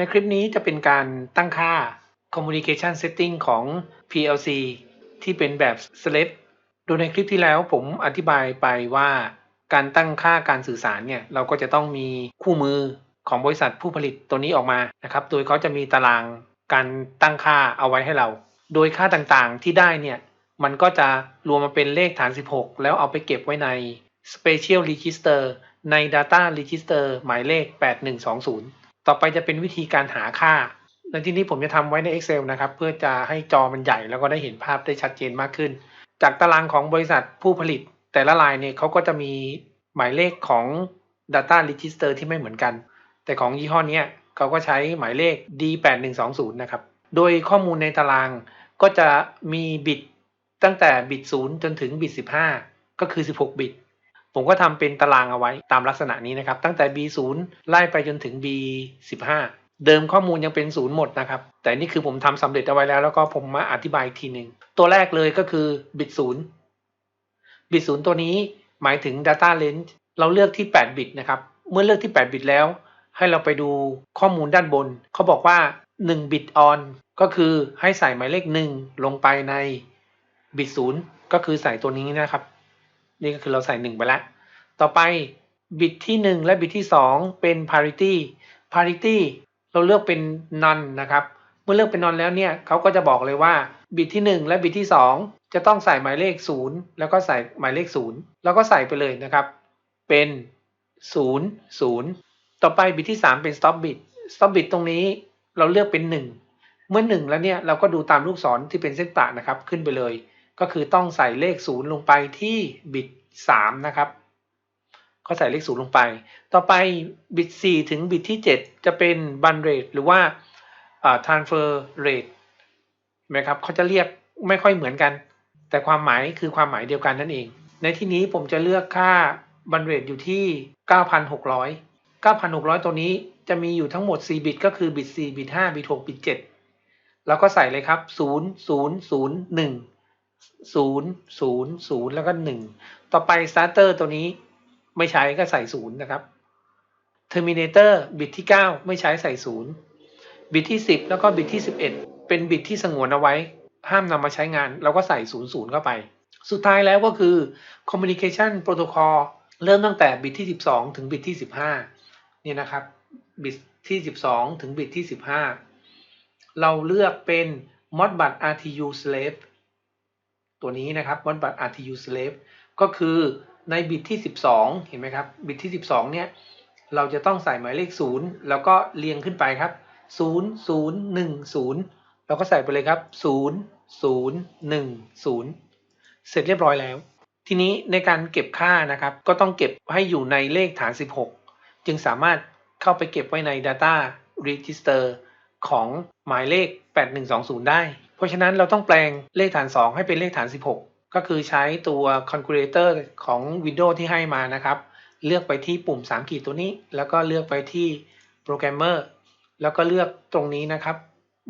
ในคลิปนี้จะเป็นการตั้งค่า communication setting ของ PLC ที่เป็นแบบ select โดยในคลิปที่แล้วผมอธิบายไปว่า การตั้งค่าการสื่อสารเนี่ย เราก็จะต้องมีคู่มือของบริษัทผู้ผลิตตัวนี้ออกมานะครับ โดยเขาจะมีตารางการตั้งค่าเอาไว้ให้เรา โดยค่าต่างๆที่ได้เนี่ย มันก็จะรวมมาเป็นเลขฐาน 16 แล้วเอาไปเก็บไว้ใน Special Register ใน Data Register หมายเลข 8120 ต่อไปจะเป็นวิธีการหาค่า ในที่นี้ผมจะทำไว้ใน Excel นะครับ เพื่อจะให้จอมันใหญ่แล้วก็ได้เห็นภาพได้ชัดเจนมากขึ้น จากตารางของบริษัทผู้ผลิต แต่ละรายเนี่ยเขาก็จะมีหมายเลขของ Data Register ที่ไม่เหมือนกัน แต่ของยี่ห้อนี้เขาก็ใช้หมายเลข D8120 นะครับ โดยข้อมูลในตารางก็จะมีบิตตั้งแต่บิต0จนถึงบิต15 ก็คือ 16 บิต ผมก็ทำเป็นตารางเอาไว้ตามลักษณะนี้นะครับ ตั้งแต่ B0 ไล่ไปจนถึง B15 เดิมข้อมูลยังเป็นศูนย์หมดนะครับ แต่นี่คือผมทำสำเร็จเอาไว้แล้ว แล้วก็ผมมาอธิบายอีกทีหนึ่งตัวแรกเลยก็คือบิตศูนย์บิตศูนย์ตัวนี้หมายถึง Data Range เราเลือกที่ 8 บิตนะครับ เมื่อเลือกที่ 8 บิตแล้ว ให้เราไปดูข้อมูลด้านบน เขาบอกว่า 1 บิตออนก็คือให้ใส่หมายเลข 1 ลงไปในบิตศูนย์ก็คือใส่ตัวนี้นะครับ นี่ก็คือเราใส่ 1 ไปแล้วต่อไปบิตที่ 1 และบิตที่ 2 เป็น parity parity เราเลือกเป็น none นะครับ เมื่อเลือกเป็น none แล้วเนี่ยเขาก็จะบอกเลยว่าบิตที่ 1 และบิตที่ 2 จะต้องใส่หมายเลข 0 แล้วก็ใส่หมายเลข 0 แล้วก็ใส่ไปเลยนะครับ เป็น 0 0 ต่อไปบิตที่ 3 เป็น stop bit stop bit ตรงนี้เราเลือกเป็น 1 เมื่อ 1 แล้วเนี่ยเราก็ดูตามลูกศรที่เป็นเส้นประนะครับขึ้นไปเลย ก็คือต้องใส่เลข 0 ลงไปที่บิต 3 นะครับ ก็ใส่เลข 0 ลงไป ต่อไปบิต 4 ถึงบิตที่ 7 จะเป็น bun rate หรือว่า transfer rate ไหมครับเขาจะเรียกไม่ค่อยเหมือนกัน แต่ความหมายคือความหมายเดียวกันนั่นเอง ในที่นี้ผมจะเลือกค่า bun rate อยู่ที่ 9,600 9,600 ตัวนี้จะมีอยู่ทั้งหมด 4 บิต ก็คือบิต 4 บิต 5 บิต 6 บิต 7 แล้วก็ใส่เลยครับ 0 0 0 1 0 0 0แล้วก็1ต่อไป starter ตัวนี้ไม่ใช้ก็ใส่0นย์นะครับ terminator บิตที่ 9 ไม่ใช้ใส่0บิตที่ 10 แล้วก็บิตที่ 11 เป็นบิตที่สงวนเอาไว้ ห้ามนำมาใช้งาน เราก็ใส่0 0เข้าไป สุดท้ายแล้วก็คือ communication protocol เริ่มตั้งแต่บิตที่ 12 ถึงบิตที่ 15นี่นะครับบิตที่ 12 ถึงบิตที่ 15 เราเลือกเป็น modbus RTU slave ตัวนี้นะครับ modbus RTU slave ก็คือในบิตที่ 12 เห็นไหมครับ บิตที่ 12 เนี่ย เราจะต้องใส่หมายเลข 0 แล้วก็เรียงขึ้นไปครับ 0 0 1 0 เราก็ใส่ไปเลยครับ 0 0 1 0 เสร็จเรียบร้อยแล้ว ทีนี้ในการเก็บค่านะครับ ก็ต้องเก็บให้อยู่ในเลขฐาน 16 จึงสามารถเข้าไปเก็บไว้ใน Data Register ของหมายเลข 8120 ได้ เพราะฉะนั้นเราต้องแปลงเลขฐาน 2 ให้เป็นเลขฐาน 16 ก็คือใช้ตัว configurator ของ Windows ที่ให้มานะครับ เลือกไปที่ปุ่ม 3 ขีดตัวนี้ แล้วก็เลือกไปที่ Programmer แล้วก็เลือกตรงนี้นะครับ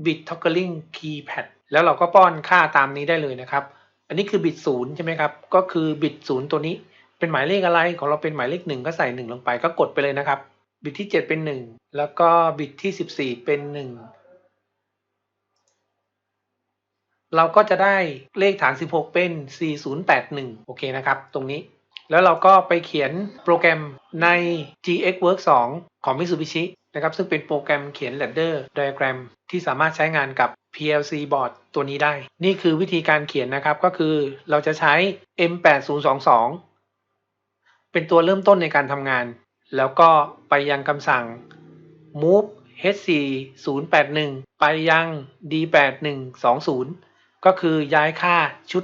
Bit Toggling Keypad แล้วเราก็ป้อนค่าตามนี้ได้เลยนะครับ อันนี้คือบิตศูนย์ใช่ไหมครับ ก็คือบิตศูนย์ตัวนี้ เป็นหมายเลขอะไร ของเราเป็นหมายเลขหนึ่งก็ใส่หนึ่งลงไปก็กดไปเลยนะครับ บิตที่ 7 เป็น 1 แล้วก็บิตที่ 14 เป็น 1 เราก็จะได้เลขฐาน 16 เป็น 4081 โอเคนะครับ ตรงนี้ แล้วเราก็ไปเขียนโปรแกรมใน GXWork 2 ของ Mitsubishi นะครับ ซึ่งเป็นโปรแกรมเขียน ladder diagram ที่สามารถใช้งานกับ PLC board ตัวนี้ได้ นี่คือวิธีการเขียนนะครับ ก็คือเราจะใช้ M8022 เป็นตัวเริ่มต้นในการทำงาน แล้วก็ไปยังคำสั่ง move H4081 ไปยัง D8120 ก็คือย้ายค่าชุด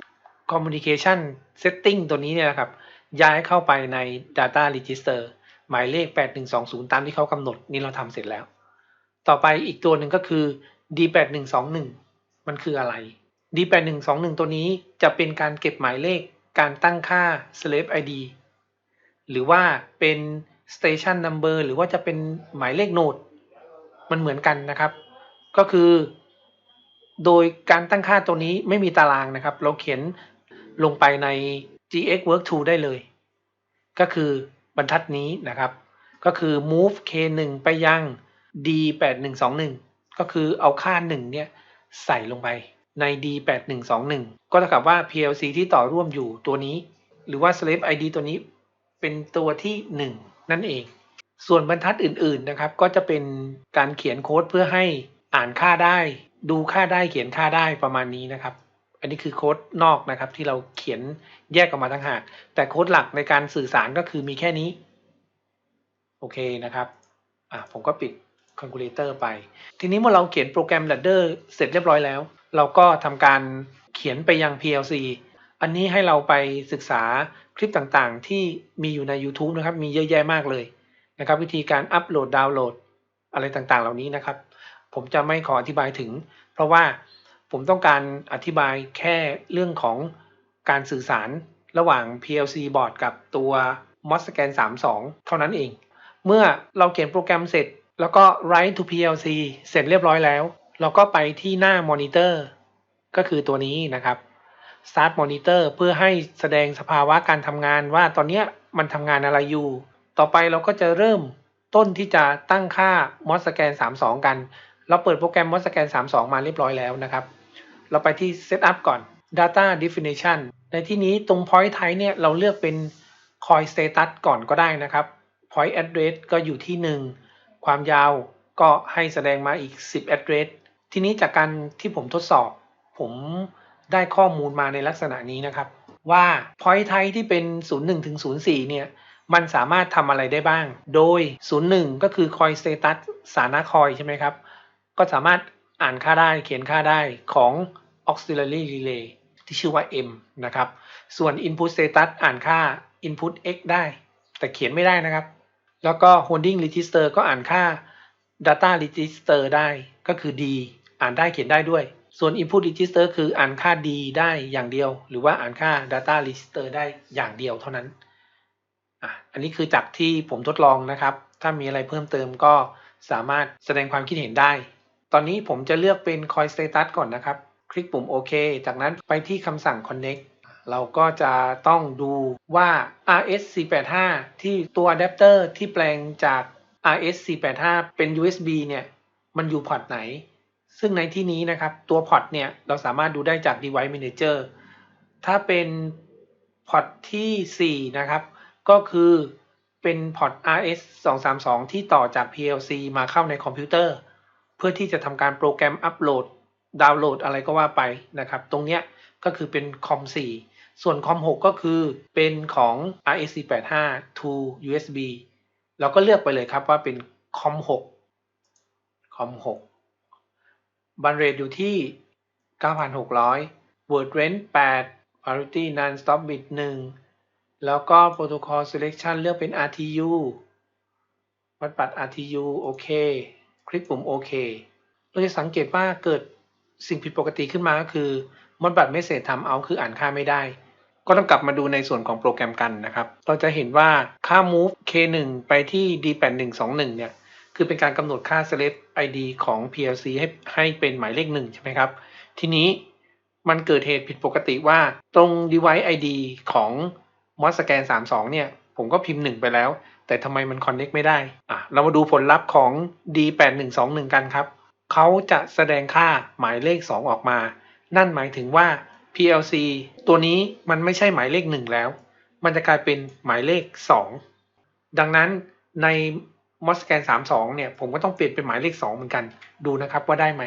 communication setting ตัวนี้เนี่ยครับ ย้ายเข้าไปใน data register หมายเลข 8120 ตามที่เขากำหนดนี่เราทำเสร็จแล้ว ต่อไปอีกตัวหนึ่งก็คือ D8121 มันคืออะไร D8121 ตัวนี้จะเป็นการเก็บหมายเลขการตั้งค่า slave ID หรือว่าเป็น station number หรือว่าจะเป็นหมายเลขโนด มันเหมือนกันนะครับ ก็คือ โดยการตั้งค่าตัวนี้ไม่มีตารางนะครับ เราเขียนลงไปใน GX Work 2ได้เลย ก็คือบรรทัดนี้นะครับ ก็คือ move K1 ไปยัง D8121 ก็คือเอาค่า 1 เนี่ย ใส่ลงไปใน D8121 ก็เท่ากับว่า PLC ที่ต่อร่วมอยู่ตัวนี้ หรือว่า slave ID ตัวนี้เป็นตัวที่ 1 นั่นเอง ส่วนบรรทัดอื่นๆนะครับ ก็จะเป็นการเขียนโค้ดเพื่อให้อ่านค่าได้ ดูค่าได้เขียนค่าได้ประมาณนี้นะครับ อันนี้คือโค้ดนอกนะครับ ที่เราเขียนแยกออกมาทั้งหาก แต่โค้ดหลักในการสื่อสารก็คือมีแค่นี้ โอเคนะครับอะผมก็ปิดคอ l คูลเลเตอร์ไป ทีนี้เมื่อเราเขียนโปรแกรม Ladder เสร็จเรียบร้อยแล้ว เราก็ทำการเขียนไปยัง PLC อันนี้ให้เราไปศึกษาคลิปต่างๆ ที่มีอยู่ใน YouTube นะครับ มีเยอะแยะมากเลยนะครับ วิธีการอัปโหลดดาวน์โหลดอะไรต่างๆ เหล่านี้นะครับ ผมจะไม่ขออธิบายถึง เพราะว่าผมต้องการอธิบายแค่เรื่องของการสื่อสารระหว่าง PLC board กับตัว MOSSCAN 32 เท่านั้นเอง เมื่อเราเขียนโปรแกรมเสร็จ แล้วก็ write to PLC เสร็จเรียบร้อยแล้ว เราก็ไปที่หน้ามอนิเตอร์ก็คือตัวนี้นะครับ start monitor เพื่อให้แสดงสภาวะการทำงานว่าตอนนี้มันทำงานอะไรอยู่ ต่อไปเราก็จะเริ่มต้นที่จะตั้งค่า MOSSCAN 32 กัน เราเปิดโปรแกรม MOSSCAN 32 มาเรียบร้อยแล้วนะครับ เราไปที่ setup ก่อน data definition ในที่นี้ตรง point type เนี่ยเราเลือกเป็น coin status ก่อนก็ได้นะครับ point address ก็อยู่ที่ 1 ความยาวก็ให้แสดงมาอีก 10 address ทีนี้จากการที่ผมทดสอบ ผมได้ข้อมูลมาในลักษณะนี้นะครับ ว่า point type ที่เป็น 01ถึง04 เนี่ยมันสามารถทำอะไรได้บ้าง โดย 01 ก็คือ coin status สาระคอยใช่ไหมครับ ก็สามารถอ่านค่าได้เขียนค่าได้ของ auxiliary relay ที่ชื่อว่า M นะครับ ส่วน input status อ่านค่า input x ได้ แต่เขียนไม่ได้นะครับ แล้วก็ holding register ก็อ่านค่า data register ได้ก็คือ D อ่านได้เขียนได้ด้วย ส่วน input register คืออ่านค่า D ได้อย่างเดียว หรือว่าอ่านค่า data register ได้อย่างเดียวเท่านั้น อันนี้คือจากที่ผมทดลองนะครับ ถ้ามีอะไรเพิ่มเติมก็สามารถแสดงความคิดเห็นได้ ตอนนี้ผมจะเลือกเป็น coin status ก่อนนะครับ คลิกปุ่มโอเค จากนั้นไปที่คำสั่ง connect เราก็จะต้องดูว่า RS485 ที่ตัวอะแดปเตอร์ที่แปลงจาก RS485 เป็น USB เนี่ย มันอยู่พอร์ตไหน ซึ่งในที่นี้นะครับ ตัวพอร์ตเนี่ย เราสามารถดูได้จาก Device Manager ถ้าเป็นพอร์ตที่ 4 นะครับ ก็คือเป็นพอร์ต RS232 ที่ต่อจาก PLC มาเข้าในคอมพิวเตอร์ เพื่อที่จะทำการโปรแกรมอัปโหลดดาวน์โหลดอะไรก็ว่าไปนะครับ ตรงเนี้ยก็คือเป็นคอม4ส่วนคอม6ก็คือเป็นของ RSC85 to USB เราก็เลือกไปเลยครับว่าเป็นคอม6คอม6บันเรทอยู่ที่ 9,600 word range 8 parity non stop bit 1 แล้วก็ protocol selection เลือกเป็น RTU วัดปัด RTU โอเค คลิกปุ่มโอเคเราจะสังเกตว่าเกิดสิ่งผิดปกติขึ้นมาก็คือมดบัตรไม่เสร็จทำเอาคืออ่านค่าไม่ได้ ก็ต้องกลับมาดูในส่วนของโปรแกรมกันนะครับ เราจะเห็นว่าค่า move k1 ไปที่ d8121 เนี่ย คือเป็นการกำหนดค่า select id ของ plc ให้ให้เป็นหมายเลขหนึ่งใช่ไหมครับ ทีนี้มันเกิดเหตุผิดปกติว่าตรง device id ของ MOSSCAN 32 เนี่ย ผมก็พิมพ์ 1 ไปแล้ว แต่ทำไมมัน connect ไม่ได้อะเรามาดูผลลัพธ์ของ d8121 กันครับ เขาจะแสดงค่าหมายเลข 2 ออกมา นั่นหมายถึงว่า PLC ตัวนี้มันไม่ใช่หมายเลข 1 แล้ว มันจะกลายเป็นหมายเลข 2 ดังนั้นใน MOSSCAN 32 เนี่ย ผมก็ต้องเปลี่ยนเป็นหมายเลข 2 เหมือนกัน ดูนะครับว่าได้ไหม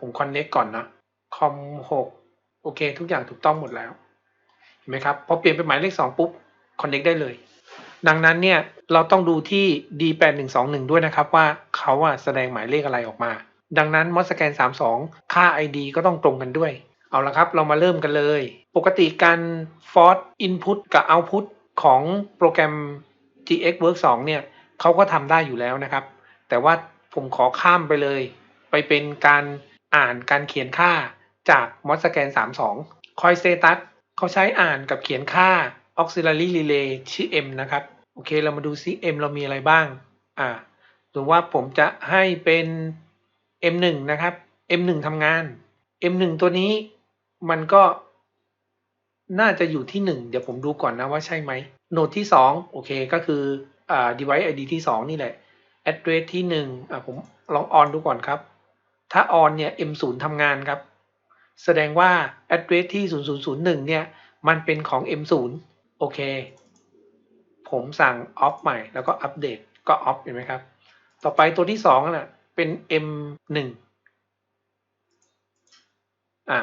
ผม connect ก่อนนะคอม6โอเค ทุกอย่างถูกต้องหมดแล้ว เห็นไหมครับ พอเปลี่ยนเป็นหมายเลข 2 ปุ๊บ connect ได้เลย ดังนั้นเนี่ยเราต้องดูที่ D8121 ด้วยนะครับว่าเขาอะแสดงหมายเลขอะไรออกมา ดังนั้น MOSSCAN 32 ค่า ID ก็ต้องตรงกันด้วย เอาละครับเรามาเริ่มกันเลย ปกติการ force input กับ output ของโปรแกรม GX Work 2 เนี่ยเขาก็ทำได้อยู่แล้วนะครับ แต่ว่าผมขอข้ามไปเลย ไปเป็นการอ่านการเขียนค่าจาก MOSSCAN 32 Coilstat เขาใช้อ่านกับเขียนค่า Auxiliary Relay ชื่อ M นะครับ โอเค เรามาดูซิ M เรามีอะไรบ้าง อ่าหรือว่าผมจะให้เป็น M1 นะครับ M1 ทำงาน M1 ตัวนี้มันก็น่าจะอยู่ที่ 1 เดี๋ยวผมดูก่อนนะว่าใช่ไหมโนดที่ 2 โอเคก็คืออ่า device ID ที่ 2 นี่แหละ address ที่หนึ่งอะผมลอง on ดูก่อนครับ ถ้า on เนี่ย M0 ทำงานครับ แสดงว่า address ที่0001เนี่ย มันเป็นของ M0 โอเค ผมสั่ง off ใหม่ แล้วก็อัปเดตก็ off เห็นไหมครับ ต่อไปตัวที่2น่ะเป็น M1 อะ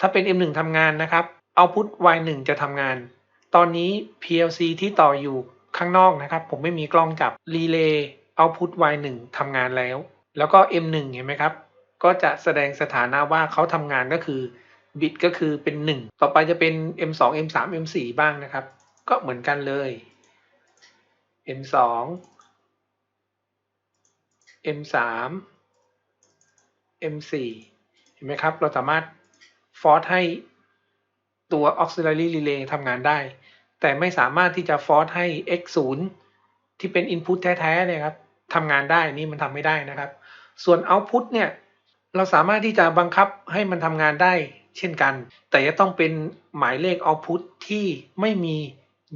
ถ้าเป็น M1 ทำงานนะครับ output Y1 จะทำงาน ตอนนี้ PLC ที่ต่ออยู่ข้างนอกนะครับ ผมไม่มีกล้องจับ relay output Y1 ทำงานแล้ว แล้วก็ M1 เห็นไหมครับ ก็จะแสดงสถานะว่าเขาทำงานก็คือ บิตก็คือเป็น 1 ต่อไปจะเป็น M2 M3 M4 บ้างนะครับ ก็เหมือนกันเลย M2 M3 M4 เห็นไหมครับ เราสามารถฟอร์สให้ตัว auxiliary relay ทำงานได้ แต่ไม่สามารถที่จะฟอร์สให้ x0 ที่เป็น input แท้ๆเลยครับทำงานได้นี่มันทำไม่ได้นะครับ ส่วน output เนี่ย เราสามารถที่จะบังคับให้มันทำงานได้ เช่นกัน แต่จะต้องเป็นหมายเลข output ที่ไม่มี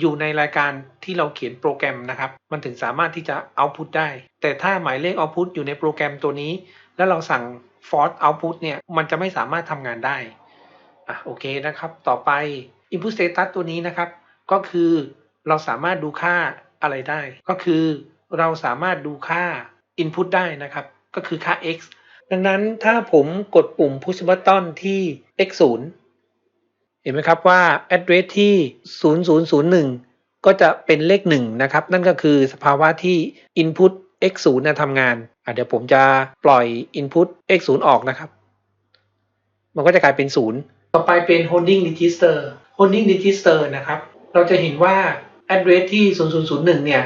อยู่ในรายการที่เราเขียนโปรแกรมนะครับ มันถึงสามารถที่จะ output ได้ แต่ถ้าหมายเลข output อยู่ในโปรแกรมตัวนี้ แล้วเราสั่ง force output เนี่ยมันจะไม่สามารถทำงานได้อะโอเคนะครับ ต่อไป input status ตัวนี้นะครับ ก็คือเราสามารถดูค่าอะไรได้ ก็คือเราสามารถดูค่า input ได้นะครับ ก็คือค่า x ดังนั้นถ้าผมกดปุ่ม push button ที่ x 0 เห็นไหมครับว่า address ที่ 0001 ก็จะเป็นเลข 1 นะครับ นั่นก็คือสภาวะที่ input x 0 นะทำงานเดี๋ยวผมจะปล่อย input x 0 ออกนะครับ มันก็จะกลายเป็น 0 ต่อไปเป็น holding register holding register นะครับ เราจะเห็นว่า address ที่ 0001 เนี่ย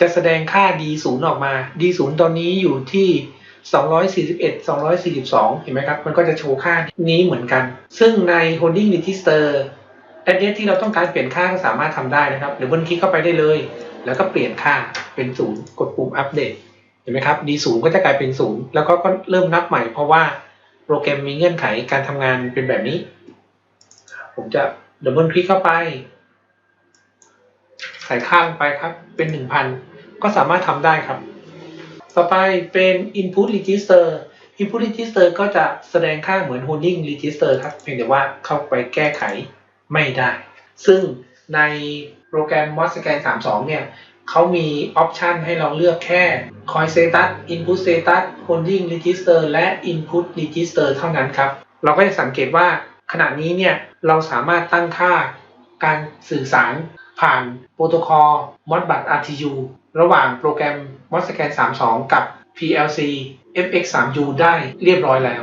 จะแสดงค่า D0 ออกมา D0 ตอนนี้อยู่ที่ 241 242 เห็นไหมครับ มันก็จะโชว์ค่านี้เหมือนกัน ซึ่งใน holding register address ที่เราต้องการเปลี่ยนค่าก็สามารถทำได้นะครับ หรือเบิ้ลคลิกเข้าไปได้เลย แล้วก็เปลี่ยนค่าเป็น0กดปุ่มอัปเดต เห็นไหมครับ D0 ก็จะกลายเป็น0แล้วก็ก็เริ่มนับใหม่เพราะว่าโปรแกรมมีเงื่อนไขการทำงานเป็นแบบนี้ ผมจะดับเบิลคลิกเข้าไป ใส่ค่าลงไปครับ เป็น 1,000 ก็สามารถทำได้ครับ ต่อไปเป็น input register input register ก็จะแสดงค่าเหมือน holding register ครับ เพียงแต่ว่าเข้าไปแก้ไขไม่ได้ ซึ่งในโปรแกรม m o s c a n 32 เนี่ยเขามีออปชันให้เราเลือกแค่ coin status input status holding register และ input register เท่านั้นครับ เราก็จะสังเกตว่าขณะนี้เนี่ยเราสามารถตั้งค่าการสื่อสารผ่านโปรโตคอล Modbus RTU ระหว่างโปรแกรม m o s c a n 32 กับ PLC FX3U ได้เรียบร้อยแล้ว